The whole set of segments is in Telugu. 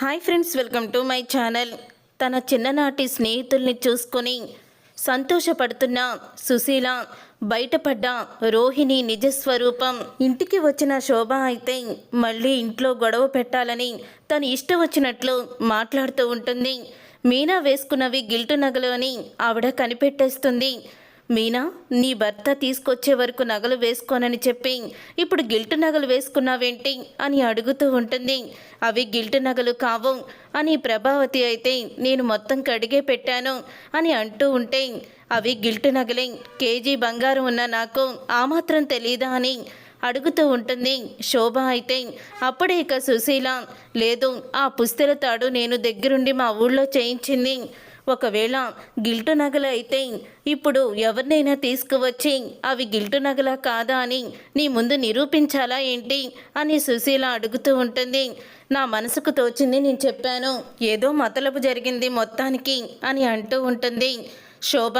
Hi friends welcome to my channel. తన చిన్ననాటి స్నేహితుల్ని చూసుకొని సంతోషపడుతున్న సుశీల బయటపడ్డ రోహిణి నిజస్వరూపం. ఇంటికి వచ్చిన శోభ అయితే మళ్ళీ ఇంట్లో గొడవ పెట్టాలని తన ఇష్టం వచ్చినట్లు మాట్లాడుతూ ఉంటుంది. మీనా వేసుకున్నవి గిల్టు నగలు అని ఆవిడ కనిపెట్టేస్తుంది. మీనా నీ భర్త తీసుకొచ్చే వరకు నగలు వేసుకోనని చెప్పి ఇప్పుడు గిల్టు నగలు వేసుకున్నావేంటి అని అడుగుతూ ఉంటుంది. అవి గిల్టు నగలు కావు అని ప్రభావతి అయితే నేను మొత్తం కడిగే పెట్టాను అని అంటూ ఉంటే అవి గిల్టు నగలే కేజీ బంగారం ఉన్న నాకు ఆ మాత్రం తెలీదా అని అడుగుతూ ఉంటుంది. శోభ అయితే అప్పుడే ఇక సుశీల లేదు ఆ పుస్తెల తాడు నేను దగ్గరుండి మా ఊళ్ళో చేయించింది. ఒకవేళ గిల్టు నగలు అయితే ఇప్పుడు ఎవరినైనా తీసుకువచ్చి అవి గిల్టు నగలా కాదా అని నీ ముందు నిరూపించాలా ఏంటి? అని సుశీల అడుగుతూ ఉంటుంది. నా మనసుకు తోచింది నేను చెప్పాను. ఏదో మతలపు జరిగింది మొత్తానికి అని అంటూ ఉంటుంది. శోభ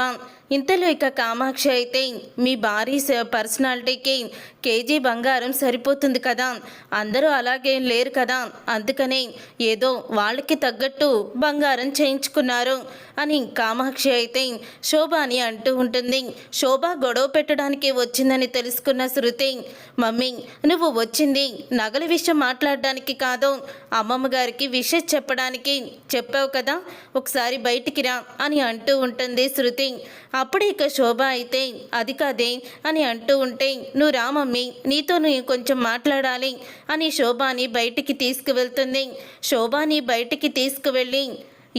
ఇంతలో ఇక కామాక్షి అయితే మీ భారీ స- పర్సనాలిటీకి కేజీ బంగారం సరిపోతుంది కదా. అందరూ అలాగే లేరు కదా. అందుకనే ఏదో వాళ్ళకి తగ్గట్టు బంగారం చేయించుకున్నారు అని కామాక్షి అయితే శోభ అని అంటూ ఉంటుంది. శోభ గొడవ పెట్టడానికి వచ్చిందని తెలుసుకున్న శృతి మమ్మీ నువ్వు వచ్చింది నగల విషయం మాట్లాడడానికి కాదు. అమ్మమ్మ గారికి విషయం చెప్పడానికి చెప్పావు కదా. ఒకసారి బయటికి రా అని అంటూ ఉంటుంది శృతి. అప్పుడు ఇక శోభ అయితే అది కాదే అని అంటూ ఉంటే నువ్వు రా మమ్మీ నీతో నువ్వు కొంచెం మాట్లాడాలి అని శోభాని బయటికి తీసుకువెళ్తుంది. శోభాని బయటికి తీసుకువెళ్ళి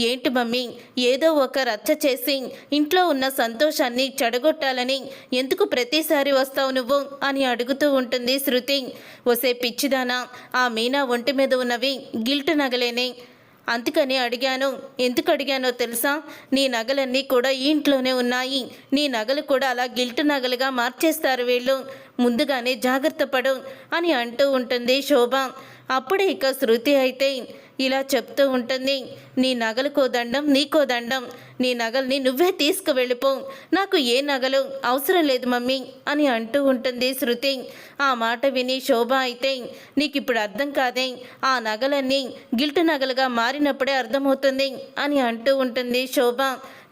ఏంటి మమ్మీ ఏదో ఒక రచ్చ చేసి ఇంట్లో ఉన్న సంతోషాన్ని చెడగొట్టాలని ఎందుకు ప్రతిసారి వస్తావు నువ్వు? అని అడుగుతూ ఉంటుంది శృతి. ఒసే పిచ్చిదానా ఆ మీనా ఒంటి మీద ఉన్నవి గిల్ట్ నగలేనే అందుకని అడిగాను ఎందుకు అడిగానో తెలుసా? నీ నగలన్నీ కూడా ఈ ఇంట్లోనే ఉన్నాయి. నీ నగలు కూడా అలా గిల్ట్ నగలుగా మార్చేస్తారు వీళ్ళు. ముందుగానే జాగ్రత్త పడు అని అంటూ ఉంటుంది శోభ. అప్పుడే ఇక శృతి అయితే ఇలా చెప్తూ ఉంటుంది నీ నగలకో దండం నీకో దండం నీ నగల్ని నువ్వే తీసుకువెళ్ళిపో నాకు ఏ నగలు అవసరం లేదు మమ్మీ అని అంటూ ఉంటుంది శృతి. ఆ మాట విని శోభ అయితే నీకు ఇప్పుడు అర్థం కాదే ఆ నగలన్నీ గిల్ట్ నగలుగా మారినప్పుడే అర్థమవుతుంది అని అంటూ ఉంటుంది శోభ.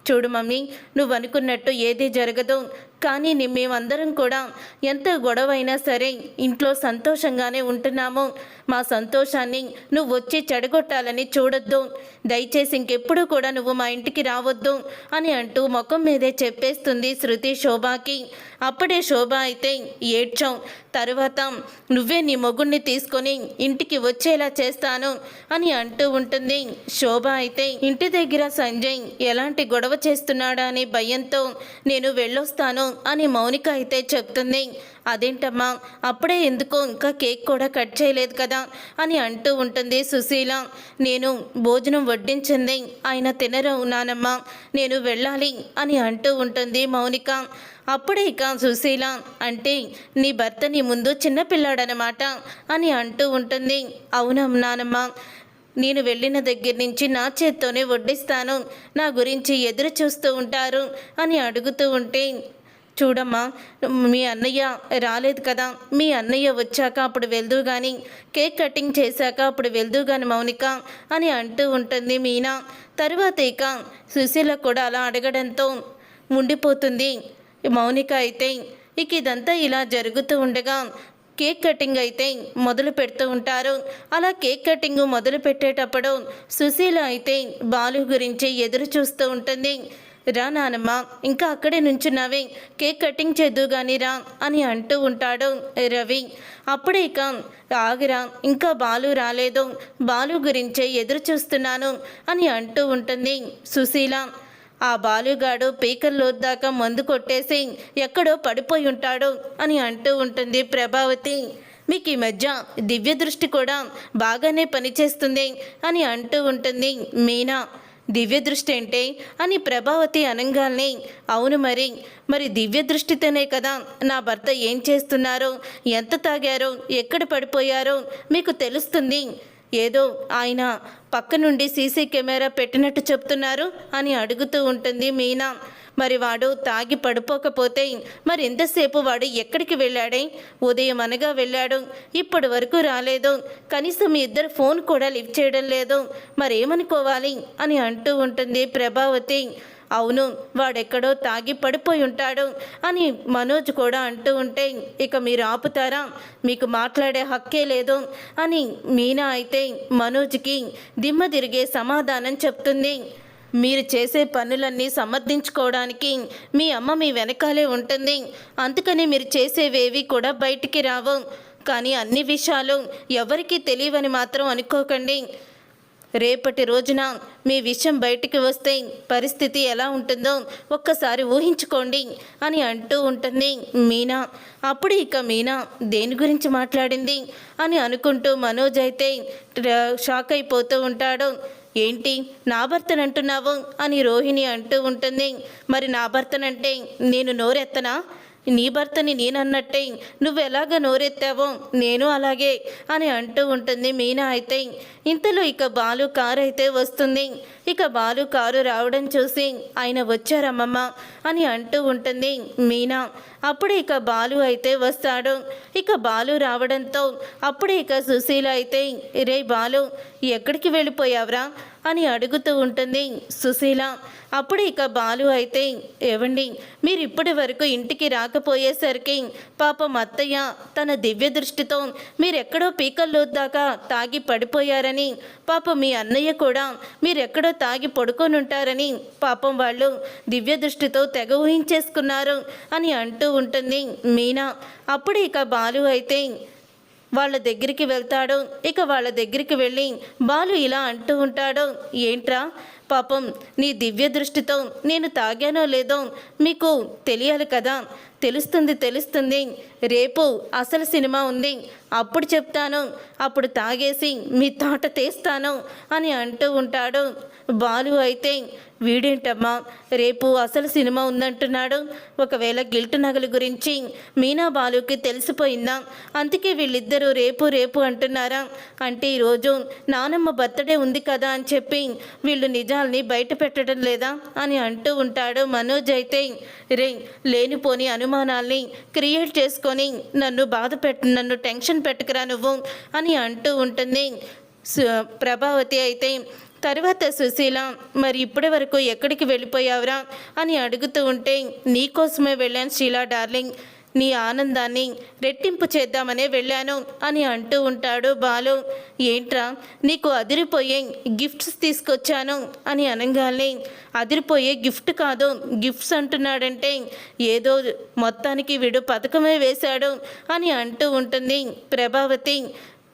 చూడు మమ్మీ నువ్వు అనుకున్నట్టు ఏదీ జరగదు కానీ మేమందరం కూడా ఎంత గొడవైనా సరే ఇంట్లో సంతోషంగానే ఉంటున్నాము. మా సంతోషాన్ని నువ్వు వచ్చి చెడగొట్టాలని చూడొద్దు. దయచేసి ఇంకెప్పుడు కూడా నువ్వు మా ఇంటికి రావద్దు అని అంటూ ముఖం మీదే చెప్పేస్తుంది శృతి శోభాకి. అప్పుడే శోభ అయితే ఏడ్చాం. తరువాత నువ్వే నీ మొగుణ్ణి తీసుకొని ఇంటికి వచ్చేలా చేస్తాను అని అంటూ ఉంటుంది. శోభ అయితే ఇంటి దగ్గర సంజయ్ ఎలాంటి గొడవ చేస్తున్నాడా అనే భయంతో నేను వెళ్ళొస్తాను అని మౌనిక అయితే చెప్తుంది. అదేంటమ్మా అప్పుడే ఎందుకో ఇంకా కేక్ కూడా కట్ చేయలేదు కదా అని అంటూ ఉంటుంది సుశీల. నేను భోజనం వడ్డించింది. ఆయన తినరు ఉన్నానమ్మా నేను వెళ్ళాలి అని అంటూ ఉంటుంది మౌనిక. అప్పుడే ఇక సుశీల అంటే నీ భర్త నీ ముందు చిన్నపిల్లాడనమాట అని అంటూ ఉంటుంది. అవునం నానమ్మ నేను వెళ్ళిన దగ్గర నుంచి నా చేత్తోనే వడ్డిస్తాను. నా గురించి ఎదురు చూస్తూ ఉంటారు అని అడుగుతూ ఉంటే చూడమ్మా మీ అన్నయ్య రాలేదు కదా. మీ అన్నయ్య వచ్చాక అప్పుడు వెళ్దు కానీ కేక్ కటింగ్ చేశాక అప్పుడు వెళ్దు కానీ మౌనిక అని అంటూ ఉంటుంది మీనా. తరువాత ఇక సుశీల కూడా అలా అడగడంతో ఉండిపోతుంది మౌనిక అయితే ఇక ఇదంతా ఇలా జరుగుతూ ఉండగా కేక్ కటింగ్ అయితే మొదలు పెడుతూ ఉంటారు. అలా కేక్ కటింగ్ మొదలు పెట్టేటప్పుడు సుశీల అయితే బాలు గురించి ఎదురు చూస్తూ ఉంటుంది. రా నానమ్మ ఇంకా అక్కడే నుంచున్నావే. కేక్ కటింగ్ చేద్దు గాని రా అని అంటూ ఉంటాడు రవి. అప్పుడే ఇక ఆగిరా ఇంకా బాలు రాలేదు. బాలు గురించే ఎదురు చూస్తున్నాను అని అంటూ ఉంటుంది సుశీల. ఆ బాలుగాడు పీకల్లో దాకా మందు కొట్టేసి ఎక్కడో పడిపోయి ఉంటాడు అని అంటూ ఉంటుంది ప్రభావతి. మీకు ఈ మధ్య దివ్య దృష్టి కూడా బాగానే పనిచేస్తుంది అని అంటూ ఉంటుంది మీనా. దివ్య దృష్టి అంటే అని ప్రభావతి అనంగాల్ని అవును మరి మరి దివ్య దృష్టితోనే కదా నా భర్త ఏం చేస్తున్నారో ఎంత తాగారో ఎక్కడ పడిపోయారో మీకు తెలుస్తుంది ఏదో ఆయన పక్క నుండి సీసీ కెమెరా పెట్టినట్టు చెప్తున్నారు అని అడుగుతూ ఉంటుంది మీనా. మరి వాడు తాగి పడిపోకపోతే మరి ఎంతసేపు వాడు ఎక్కడికి వెళ్ళాడే? ఉదయం అనగా వెళ్ళాడు. ఇప్పటి వరకు రాలేదు. కనీసం మీ ఇద్దరు ఫోన్ కూడా లిఫ్ట్ చేయడం లేదు. మరేమనుకోవాలి అని అంటూ ఉంటుంది ప్రభావతి. అవును వాడెక్కడో తాగి పడిపోయి ఉంటాడు అని మనోజ్ కూడా అంటూ ఉంటే ఇక మీరు ఆపుతారా? మీకు మాట్లాడే హక్కే లేదు అని మీనా అయితే మనోజ్కి దిమ్మ తిరిగే సమాధానం చెప్తుంది. మీరు చేసే పనులన్నీ సమర్థించుకోవడానికి మీ అమ్మ మీ వెనకాలే ఉంటుంది. అందుకని మీరు చేసేవేవి కూడా బయటికి రావు. కానీ అన్ని విషయాలు ఎవరికీ తెలియవని మాత్రం అనుకోకండి. రేపటి రోజున మీ విషయం బయటికి వస్తే పరిస్థితి ఎలా ఉంటుందో ఒక్కసారి ఊహించుకోండి అని అంటూ ఉంటుంది మీనా. అప్పుడు ఇక మీనా దేని గురించి మాట్లాడింది అని అనుకుంటూ మనోజ్ అయితే షాక్ అయిపోతూ ఉంటాడు. ఏంటి నా భర్తనంటున్నావు అని రోహిణి అంటూ ఉంటుంది. మరి నా భర్తనంటే నేను నోరెత్తనా? నీ భర్తని నేనన్నట్టే నువ్వు ఎలాగ నోరెత్తావో నేను అలాగే అని అంటూ ఉంటుంది మీనా అయితే. ఇంతలో ఇక బాలు కారు అయితే వస్తుంది. ఇక బాలు కారు రావడం చూసి ఆయన వచ్చారమ్మమ్మ అని అంటూ ఉంటుంది మీనా. అప్పుడు ఇక బాలు అయితే వస్తాడు. ఇక బాలు రావడంతో అప్పుడు ఇక సుశీల అయితే రే బాలు ఎక్కడికి వెళ్ళిపోయావరా? అని అడుగుతూ ఉంటుంది సుశీల. అప్పుడు ఇక బాలు అయితే ఏవండి మీరు ఇప్పటి వరకు ఇంటికి రాకపోయేసరికి పాపం అత్తయ్య తన దివ్య దృష్టితో మీరెక్కడో పీకల్లో దాకా తాగి పడిపోయారని పాపం మీ అన్నయ్య కూడా మీరెక్కడో తాగి పడుకొని ఉంటారని పాపం వాళ్ళు దివ్య దృష్టితో తెగ ఊహించేసుకున్నారు అని అంటూ ఉంటుంది. మీనా అప్పుడు ఇక బాలు అయితే వాళ్ళ దగ్గరికి వెళ్తాడు. ఇక వాళ్ళ దగ్గరికి వెళ్ళి బాలు ఇలా అంటూ ఉంటాడు. ఏంట్రా పాపం నీ దివ్య దృష్టితో నేను తాగానో లేదో మీకు తెలియాలి కదా. తెలుస్తుంది తెలుస్తుంది. రేపు అసలు సినిమా ఉంది. అప్పుడు చెప్తాను అప్పుడు తాగేసి మీ తోట తీస్తాను అని అంటూ ఉంటాడు. బాలు అయితే వీడేంటమ్మా రేపు అసలు సినిమా ఉందంటున్నాడు. ఒకవేళ గిల్టు నగల గురించి మీనా బాలుకి తెలిసిపోయిందా? అందుకే వీళ్ళిద్దరూ రేపు రేపు అంటున్నారా? అంటే ఈరోజు నానమ్మ బర్త్డే ఉంది కదా అని చెప్పి వీళ్ళు నిజాల్ని బయట పెట్టడం లేదా అని అంటూ ఉంటాడు మనోజ్ అయితే. రే లేనిపోని అను అనుమానాల్ని క్రియేట్ చేసుకొని నన్ను బాధ పెట్టు నన్ను టెన్షన్ పెట్టుకురా నువ్వు అని అంటూ ఉంటుంది. సు- ప్రభావతి అయితే తర్వాత సుశీల మరి ఇప్పటి వరకు ఎక్కడికి వెళ్ళిపోయావురా? అని అడుగుతూ ఉంటే నీకోసమే వెళ్ళాను శీలా డార్లింగ్. నీ ఆనందాన్ని రెట్టింపు చేద్దామనే వెళ్ళాను అని అంటూ ఉంటాడు బాలు. ఏంట్రా నీకు అదిరిపోయే గిఫ్ట్స్ తీసుకొచ్చాను అని అనగానే అదిరిపోయే గిఫ్ట్ కాదు గిఫ్ట్స్ అంటున్నాడంటే ఏదో మొత్తానికి వీడు పథకమే వేశాడు అని అంటూ ఉంటుంది ప్రభావతి.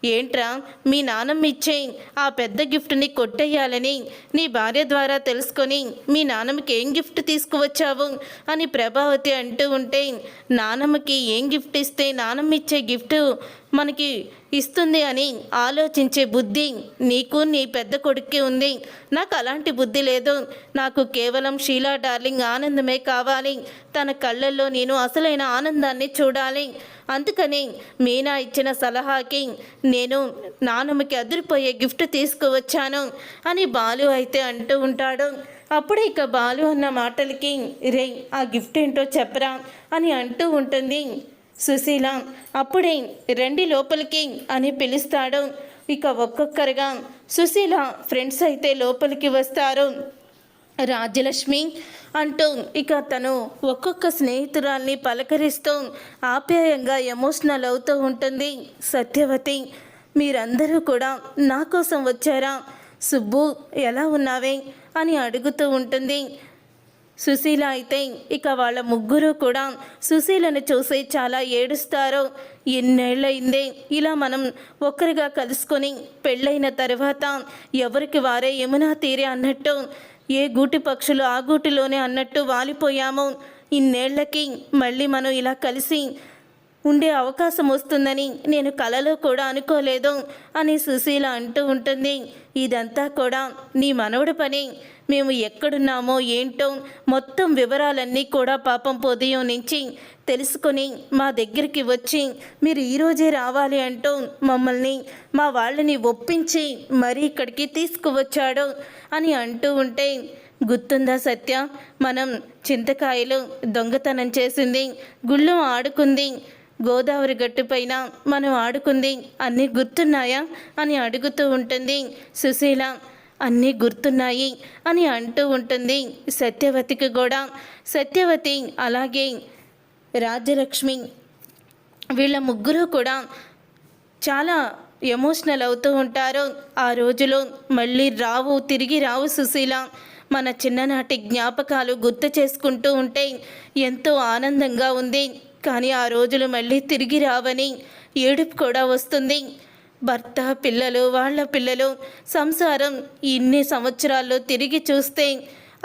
ఏంట్రా మీ నాన్నమ్మ ఇచ్చే ఆ పెద్ద గిఫ్ట్ని కొట్టేయాలని నీ భార్య ద్వారా తెలుసుకొని మీ నాన్నమ్మకి ఏం గిఫ్ట్ తీసుకువచ్చావు అని ప్రభావతి అంటూ ఉంటే నానమ్మకి ఏం గిఫ్ట్ ఇస్తే నానమ్మ ఇచ్చే గిఫ్ట్ మనకి ఇస్తుంది అని ఆలోచించే బుద్ధి నీకు నీ పెద్ద కొడుక్కి ఉంది. నాకు అలాంటి బుద్ధి లేదు. నాకు కేవలం షీలా డార్లింగ్ ఆనందమే కావాలి. తన కళ్ళల్లో నేను అసలైన ఆనందాన్ని చూడాలి. అందుకని మీనా ఇచ్చిన సలహాకి నేను నానమ్మకి అదిరిపోయే గిఫ్ట్ తీసుకువచ్చాను అని బాలు అయితే అంటూ ఉంటాడు. అప్పుడే ఇక బాలు అన్న మాటలకి రే ఆ గిఫ్ట్ ఏంటో చెప్పరా అని అంటూ ఉంటుంది. సుశీల అప్పుడే రండి లోపలికి అని పిలుస్తాడు. ఇక ఒక్కొక్కరుగా సుశీల ఫ్రెండ్స్ అయితే లోపలికి వస్తారు. రాజ్యలక్ష్మి అంటూ ఇక తను ఒక్కొక్క స్నేహితురాల్ని పలకరిస్తూ ఆప్యాయంగా ఎమోషనల్ అవుతూ ఉంటుంది. సత్యవతి మీరందరూ కూడా నా కోసం వచ్చారా? సుబ్బు ఎలా ఉన్నావే అని అడుగుతూ ఉంటుంది. సుశీల అయితే ఇక వాళ్ళ ముగ్గురు కూడా సుశీలను చూసి చాలా ఏడుస్తారు. ఎన్నేళ్ళయిందే ఇలా మనం ఒక్కరిగా కలుసుకొని పెళ్ళైన తర్వాత ఎవరికి వారే యమునా తీరే అన్నట్టు ఏ గూటి పక్షులు ఆ గూటిలోనే అన్నట్టు వాలిపోయాము. ఇన్నేళ్ళకి మళ్ళీ మనం ఇలా కలిసి ఉండే అవకాశం వస్తుందని నేను కలలో కూడా అనుకోలేదు అని సుశీల అంటూ ఉంటుంది. ఇదంతా కూడా నీ మనవడి పని. మేము ఎక్కడున్నామో ఏంటో మొత్తం వివరాలన్నీ కూడా పాపం ఉదయం నుంచి తెలుసుకొని మా దగ్గరికి వచ్చి మీరు ఈరోజే రావాలి అంటూ మమ్మల్ని మా వాళ్ళని ఒప్పించి మరీ ఇక్కడికి తీసుకువచ్చాడు అని అంటూ ఉంటే గుర్తుందా సత్య? మనం చింతకాయలు దొంగతనం చేసింది గుళ్ళు ఆడుకుంది గోదావరి గట్టుపైన మనం ఆడుకుంది అన్నీ గుర్తున్నాయా? అని అడుగుతూ ఉంటుంది సుశీల. అన్నీ గుర్తున్నాయి అని అంటూ ఉంటుంది సత్యవతికి కూడా. సత్యవతి అలాగే రాజ్యలక్ష్మి వీళ్ళ ముగ్గురు కూడా చాలా ఎమోషనల్ అవుతూ ఉంటారు. ఆ రోజులో మళ్ళీ రావు తిరిగి రావు సుశీల మన చిన్ననాటి జ్ఞాపకాలు గుర్తు చేసుకుంటూ ఉంటే ఎంతో ఆనందంగా ఉంది. కానీ ఆ రోజులు మళ్ళీ తిరిగి రావని ఏడుపు కూడా వస్తుంది. భర్త పిల్లలు వాళ్ళ పిల్లలు సంసారం ఇన్ని సంవత్సరాల్లో తిరిగి చూస్తే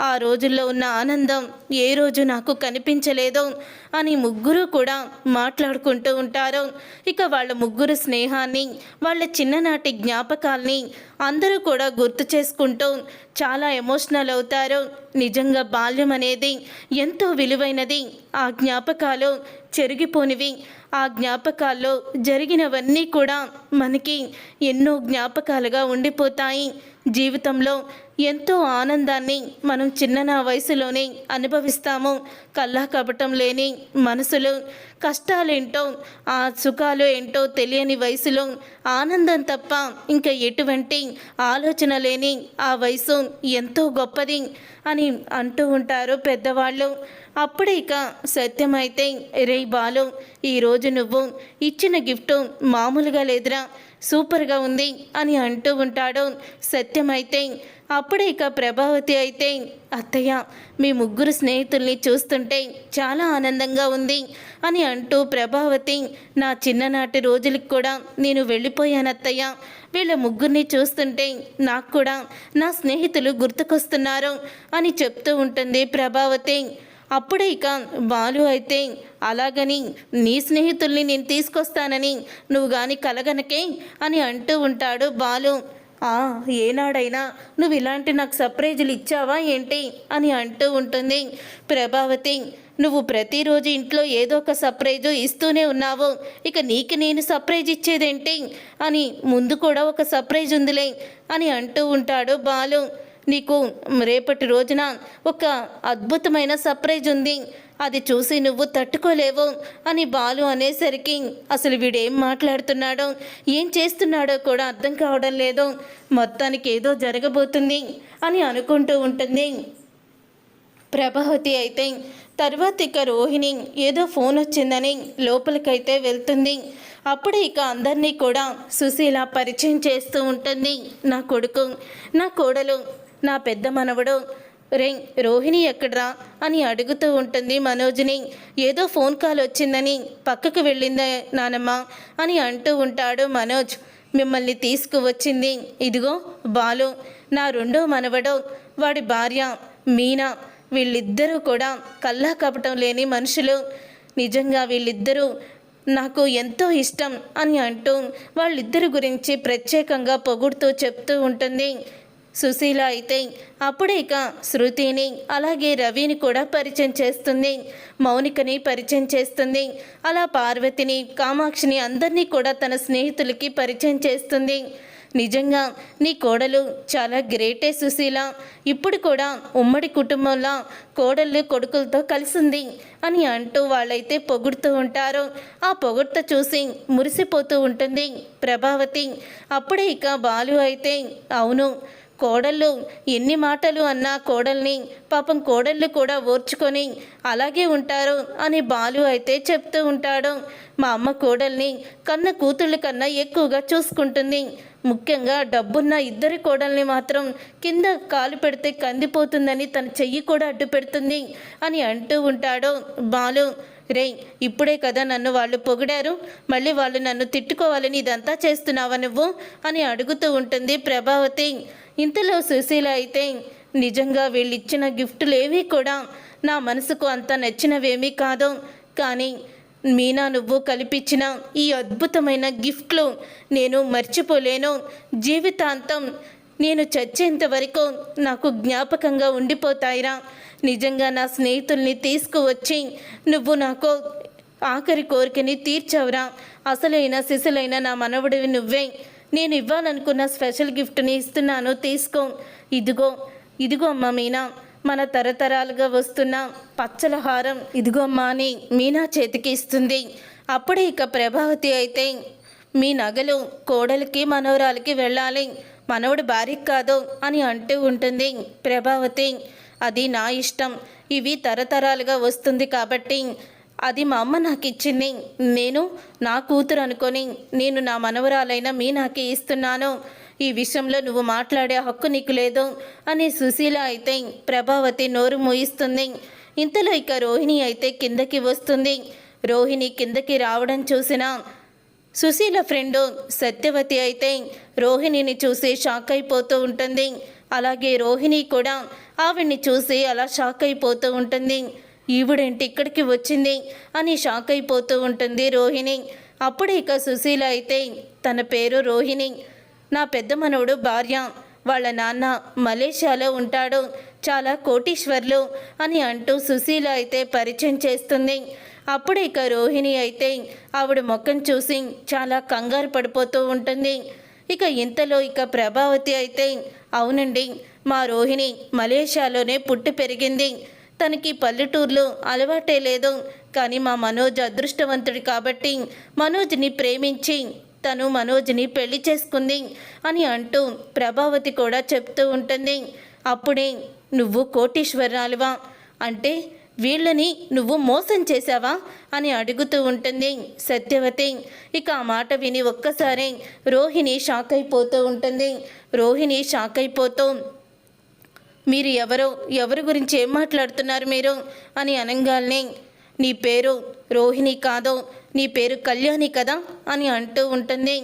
ఆ రోజుల్లో ఉన్న ఆనందం ఏ రోజు నాకు కనిపించలేదో అని ముగ్గురు కూడా మాట్లాడుకుంటూ ఉంటారు. ఇక వాళ్ళ ముగ్గురు స్నేహాన్ని వాళ్ళ చిన్ననాటి జ్ఞాపకాల్ని అందరూ కూడా గుర్తు చేసుకుంటూ చాలా ఎమోషనల్ అవుతారు. నిజంగా బాల్యం అనేది ఎంతో విలువైనది. ఆ జ్ఞాపకాలు చెరిగిపోనివి. ఆ జ్ఞాపకాల్లో జరిగినవన్నీ కూడా మనకి ఎన్నో జ్ఞాపకాలుగా ఉండిపోతాయి. జీవితంలో ఎంతో ఆనందాన్ని మనం చిన్న వయసులోనే అనుభవిస్తాము. కల్లా కపటం లేని మనసులో కష్టాలేంటో ఆ సుఖాలు ఏంటో తెలియని వయసులో ఆనందం తప్ప ఇంకా ఎటువంటి ఆలోచన లేని ఆ వయసు ఎంతో గొప్పది అని అంటూ ఉంటారు పెద్దవాళ్ళు. అప్పుడే ఇక సత్యమైతే రే బాలు ఈరోజు నువ్వు ఇచ్చిన గిఫ్ట్ మామూలుగా లేదురా సూపర్గా ఉంది అని అంటూ ఉంటాడు సత్యమైతే. అప్పుడే ఇక ప్రభావతి అయితే అత్తయ్య మీ ముగ్గురు స్నేహితుల్ని చూస్తుంటే చాలా ఆనందంగా ఉంది అని అంటూ ప్రభావతి నా చిన్ననాటి రోజులకు కూడా నేను వెళ్ళిపోయాను అత్తయ్య. వీళ్ళ ముగ్గురిని చూస్తుంటే నాకు కూడా నా స్నేహితులు గుర్తుకొస్తున్నారు అని చెప్తూ ఉంటుంది ప్రభావతి. అప్పుడే ఇక బాలు అయితే అలాగని నీ స్నేహితుల్ని నేను తీసుకొస్తానని నువ్వు కానీ కలగనకే అని అంటూ ఉంటాడు బాలు. ఏనాడైనా నువ్వు ఇలాంటి నాకు సర్ప్రైజులు ఇచ్చావా ఏంటి అని అంటూ ఉంటుంది. ప్రభావతి నువ్వు ప్రతిరోజు ఇంట్లో ఏదో ఒక సర్ప్రైజు ఇస్తూనే ఉన్నావు. ఇక నీకు నేను సర్ప్రైజ్ ఇచ్చేదేంటి? అని ముందు కూడా ఒక సర్ప్రైజ్ ఉందిలే అని అంటూ ఉంటాడు బాలు. నీకు రేపటి రోజున ఒక అద్భుతమైన సర్ప్రైజ్ ఉంది. అది చూసి నువ్వు తట్టుకోలేవు అని బాలు అనేసరికి అసలు వీడేం మాట్లాడుతున్నాడో ఏం చేస్తున్నాడో కూడా అర్థం కావడం లేదు. మొత్తానికి ఏదో జరగబోతుంది అని అనుకుంటూ ఉంటుంది. ప్రభావతి అయితే తర్వాత ఇక రోహిణి ఏదో ఫోన్ వచ్చిందని లోపలికైతే వెళ్తుంది. అప్పుడే ఇక అందరినీ కూడా సుశీల పరిచయం చేస్తూ ఉంటుంది. నా కొడుకు నా కోడలు నా పెద్ద మనవడు రే రోహిణి ఎక్కడ్రా? అని అడుగుతూ ఉంటుంది మనోజ్ని. ఏదో ఫోన్ కాల్ వచ్చిందని పక్కకు వెళ్ళిందే నానమ్మ అని అంటూ ఉంటాడు మనోజ్. మిమ్మల్ని తీసుకువచ్చింది ఇదిగో బాలు. నా రెండో మనవడో వాడి భార్య మీనా. వీళ్ళిద్దరూ కూడా కల్లా కపటం లేని మనుషులు. నిజంగా వీళ్ళిద్దరూ నాకు ఎంతో ఇష్టం అని అంటూ వాళ్ళిద్దరి గురించి ప్రత్యేకంగా పొగుడుతూ చెప్తూ ఉంటుంది సుశీల అయితే అప్పుడే ఇక శృతిని అలాగే రవిని కూడా పరిచయం చేస్తుంది. మౌనికని పరిచయం చేస్తుంది. అలా పార్వతిని కామాక్షిని అందరినీ కూడా తన స్నేహితులకి పరిచయం చేస్తుంది. నిజంగా నీ కోడలు చాలా గ్రేటే సుశీల. ఇప్పుడు కూడా ఉమ్మడి కుటుంబంలో కోడళ్ళు కొడుకులతో కలిసింది అని అంటూ వాళ్ళైతే పొగుడుతూ ఉంటారు. ఆ పొగుడుత చూసి మురిసిపోతూ ఉంటుంది ప్రభావతి. అప్పుడే ఇక బాలు అయితే అవును కోడళ్ళు ఎన్ని మాటలు అన్నా కోడల్ని పాపం కోడళ్ళు కూడా ఓర్చుకొని అలాగే ఉంటారు అని బాలు అయితే చెప్తూ ఉంటాడు. మా అమ్మ కోడల్ని కన్న కూతుళ్ళ కన్నా ఎక్కువగా చూసుకుంటుంది. ముఖ్యంగా డబ్బున్న ఇద్దరి కోడల్ని మాత్రం కింద కాలు పెడితే కందిపోతుందని తన చెయ్యి కూడా అడ్డు పెడుతుంది అని అంటూ ఉంటాడు బాలు. రే ఇప్పుడే కదా నన్ను వాళ్ళు పొగిడారు. మళ్ళీ వాళ్ళు నన్ను తిట్టుకోవాలని ఇదంతా చేస్తున్నావా నువ్వు? అని అడుగుతూ ఉంటుంది ప్రభావతి. ఇంతలో సుశీల అయితే నిజంగా వీళ్ళు ఇచ్చిన కూడా నా మనసుకు అంత నచ్చినవేమీ కాదు. కానీ మీనా నువ్వు కల్పించిన ఈ అద్భుతమైన గిఫ్ట్లు నేను మర్చిపోలేను. జీవితాంతం నేను చచ్చేంత వరకు నాకు జ్ఞాపకంగా ఉండిపోతాయిరా. నిజంగా నా స్నేహితుల్ని తీసుకువచ్చి నువ్వు నాకు ఆఖరి కోరికని తీర్చవురా. అసలైన శిశులైన నా మనవడివి నువ్వే. నేను ఇవ్వాలనుకున్న స్పెషల్ గిఫ్ట్ని ఇస్తున్నాను. తీసుకో. ఇదిగో. ఇదిగో అమ్మ మీనా. మన తరతరాలుగా వస్తున్న పచ్చల హారం ఇదిగో అమ్మా అని మీనా చేతికి ఇస్తుంది. అప్పుడే ఇక ప్రభావతి అయితే మీ నగలు కోడలికి మనవరాలకి వెళ్ళాలి. మనవడు భార్యకి కాదు అని అంటూ ఉంటుంది ప్రభావతి. అది నా ఇష్టం. ఇవి తరతరాలుగా వస్తుంది కాబట్టి అది మా అమ్మ నాకు ఇచ్చింది నేను నా కూతురు అనుకొని నేను నా మనవరాలైన మీనాకి ఇస్తున్నాను. ఈ విషయంలో నువ్వు మాట్లాడే హక్కు నీకు లేదు అని సుశీల అయితే ప్రభావతి నోరు మూయిస్తుంది. ఇంతలో ఇక రోహిణి అయితే కిందకి వస్తుంది. రోహిణి కిందకి రావడం చూసిన సుశీల ఫ్రెండ్ సత్యవతి అయితే రోహిణిని చూసి షాక్ అయిపోతూ ఉంటుంది. అలాగే రోహిణి కూడా ఆవిడ్ని చూసి అలా షాక్ అయిపోతూ ఉంటుంది. ఈవిడేంటి ఇక్కడికి వచ్చింది అని షాక్ అయిపోతూ ఉంటుంది రోహిణి. అప్పుడు ఇక సుశీల అయితే తన పేరు రోహిణి. నా పెద్ద మనవడు భార్య. వాళ్ళ నాన్న మలేషియాలో ఉంటాడు. చాలా కోటీశ్వర్లు అని అంటూ సుశీల అయితే పరిచయం చేస్తుంది. అప్పుడు ఇక రోహిణి అయితే ఆవిడ ముఖం చూసి చాలా కంగారు పడిపోతూ ఉంటుంది. ఇక ఇంతలో ఇక ప్రభావతి అయితే అవునండి మా రోహిణి మలేషియాలోనే పుట్టి పెరిగింది. తనకి పల్లెటూర్లో అలవాటే లేదు. కానీ మా మనోజ్ అదృష్టవంతుడు కాబట్టి మనోజ్ని ప్రేమించి తను మనోజ్ని పెళ్ళి చేసుకుంది అని అంటూ ప్రభావతి కూడా చెప్తూ ఉంటుంది. అప్పుడే నువ్వు కోటీశ్వరాలువా అంటే వీళ్ళని నువ్వు మోసం చేశావా? అని అడుగుతూ ఉంటుంది సత్యవతి. ఇక ఆ మాట విని ఒక్కసారి రోహిణి షాక్ అయిపోతూ ఉంటుంది. రోహిణి షాక్ అయిపోతూ మీరు ఎవరో ఎవరి గురించి ఏం మాట్లాడుతున్నారు మీరు? అని అనంగాల్ని నీ పేరు రోహిణి కాదో నీ పేరు కళ్యాణి కదా? అని అంటూ ఉంటుంది.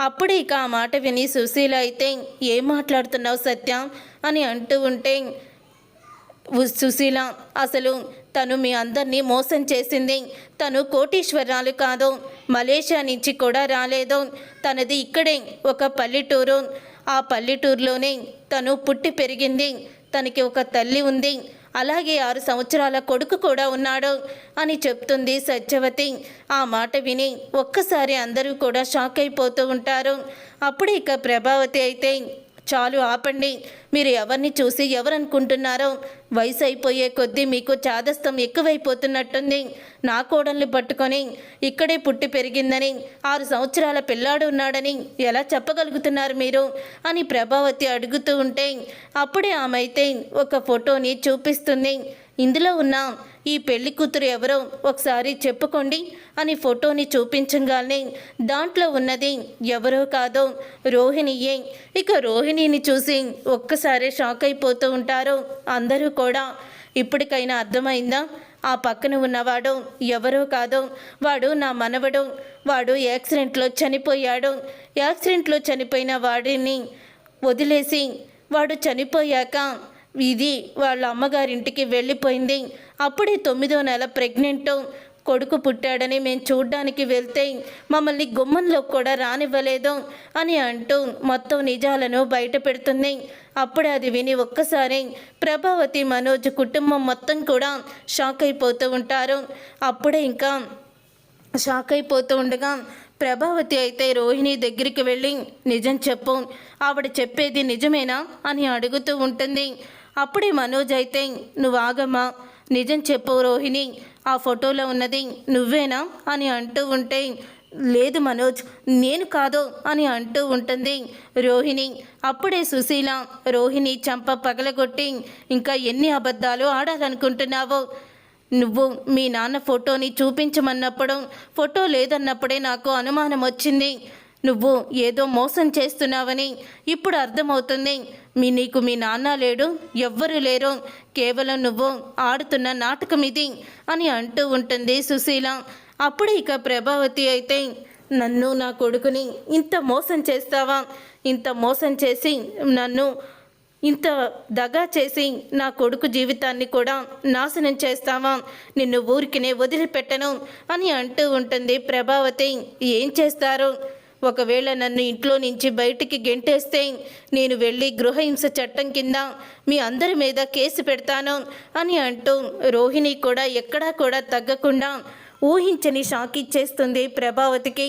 అప్పుడే ఇక ఆ మాట విని సుశీల అయితే ఏం మాట్లాడుతున్నావు సత్య? అని అంటూ ఉంటే సుశీల అసలు తను మీ అందరినీ మోసం చేసింది. తను కోటీశ్వరాలు కాదు మలేషియా నుంచి కూడా రాలేదు. తనది ఇక్కడే ఒక పల్లెటూరు. ఆ పల్లెటూరులోనే తను పుట్టి పెరిగింది. తనకి ఒక తల్లి ఉంది. అలాగే ఆరు సంవత్సరాల కొడుకు కూడా ఉన్నాడు అని చెప్తుంది సత్యవతి. ఆ మాట విని ఒక్కసారి అందరూ కూడా షాక్ అయిపోతూ ఉంటారు. అప్పుడు ఇక ప్రభావతి అయితే చాలు ఆపండి. మీరు ఎవరిని చూసి ఎవరనుకుంటున్నారో వయసు అయిపోయే కొద్దీ మీకు చాదస్తం ఎక్కువైపోతున్నట్టుంది. నా కోడల్ని పట్టుకొని ఇక్కడే పుట్టి పెరిగిందని ఆరు సంవత్సరాల పిల్లాడు ఉన్నాడని ఎలా చెప్పగలుగుతున్నారు మీరు? అని ప్రభావతి అడుగుతూ ఉంటే అప్పుడే ఆమె అయితే ఒక ఫోటోని చూపిస్తుంది. ఇందులో ఉన్న ఈ పెళ్ళి కూతురు ఎవరో ఒకసారి చెప్పుకోండి అని ఫోటోని చూపించగానే దాంట్లో ఉన్నది ఎవరో కాదో రోహిణియే. ఇక రోహిణిని చూసి ఒక్కసారి షాక్ అయిపోతూ ఉంటారు అందరూ కూడా. ఇప్పటికైనా అర్థమైందా? ఆ పక్కన ఉన్నవాడు ఎవరో కాదో? వాడు నా మనవడు. వాడు యాక్సిడెంట్లో చనిపోయాడు. యాక్సిడెంట్లో చనిపోయిన వాడిని వదిలేసి వాడు చనిపోయాక ఇది వాళ్ళ అమ్మగారింటికి వెళ్ళిపోయింది. అప్పుడే తొమ్మిదో నెల ప్రెగ్నెంట్ కొడుకు పుట్టాడని మేము చూడ్డానికి వెళ్తే మమ్మల్ని గుమ్మంలో కూడా రానివ్వలేదు అని అంటూ మొత్తం నిజాలను బయట పెడుతుంది. అప్పుడే అది విని ఒక్కసారి ప్రభావతి మనోజ్ కుటుంబం మొత్తం కూడా షాక్ అయిపోతూ ఉంటారు. అప్పుడే ఇంకా షాక్ అయిపోతూ ఉండగా ప్రభావతి అయితే రోహిణి దగ్గరికి వెళ్ళి నిజం చెప్పు ఆవిడ చెప్పేది నిజమేనా? అని అడుగుతూ ఉంటుంది. అప్పుడే మనోజ్ అయితే నువ్వు ఆగమ్మా. నిజం చెప్పు రోహిణి. ఆ ఫోటోలో ఉన్నది నువ్వేనా? అని అంటూ ఉంటే లేదు మనోజ్. నేను కాదు అని అంటూ ఉంటుంది రోహిణి. అప్పుడే సుశీల రోహిణి చంప పగలగొట్టి ఇంకా ఎన్ని అబద్ధాలు ఆడాలనుకుంటున్నావో? నువ్వు మీ నాన్న ఫోటోని చూపించమన్నప్పుడు ఫోటో లేదన్నప్పుడే నాకు అనుమానం వచ్చింది. నువ్వు ఏదో మోసం చేస్తున్నావని ఇప్పుడు అర్థమవుతుంది. మీ నీకు మీ నాన్న లేడు ఎవ్వరు లేరు. కేవలం నువ్వు ఆడుతున్న నాటకం ఇది అని అంటూ ఉంటుంది సుశీల. అప్పుడు ఇక ప్రభావతి అయితే నన్ను నా కొడుకుని ఇంత మోసం చేస్తావా? ఇంత మోసం చేసి నన్ను ఇంత దగా చేసి నా కొడుకు జీవితాన్ని కూడా నాశనం చేస్తావా? నిన్ను ఊరికినే వదిలిపెట్టను అని అంటూ ఉంటుంది ప్రభావతి. ఏం చేస్తారు? ఒకవేళ నన్ను ఇంట్లో నుంచి బయటికి గెంటేస్తే నేను వెళ్ళి గృహహింస చట్టం కింద మీ అందరి మీద కేసు పెడతాను అని అంటూ రోహిణి కూడా ఎక్కడా కూడా తగ్గకుండా ఊహించని షాక్ ఇచ్చేస్తుంది ప్రభావతికి.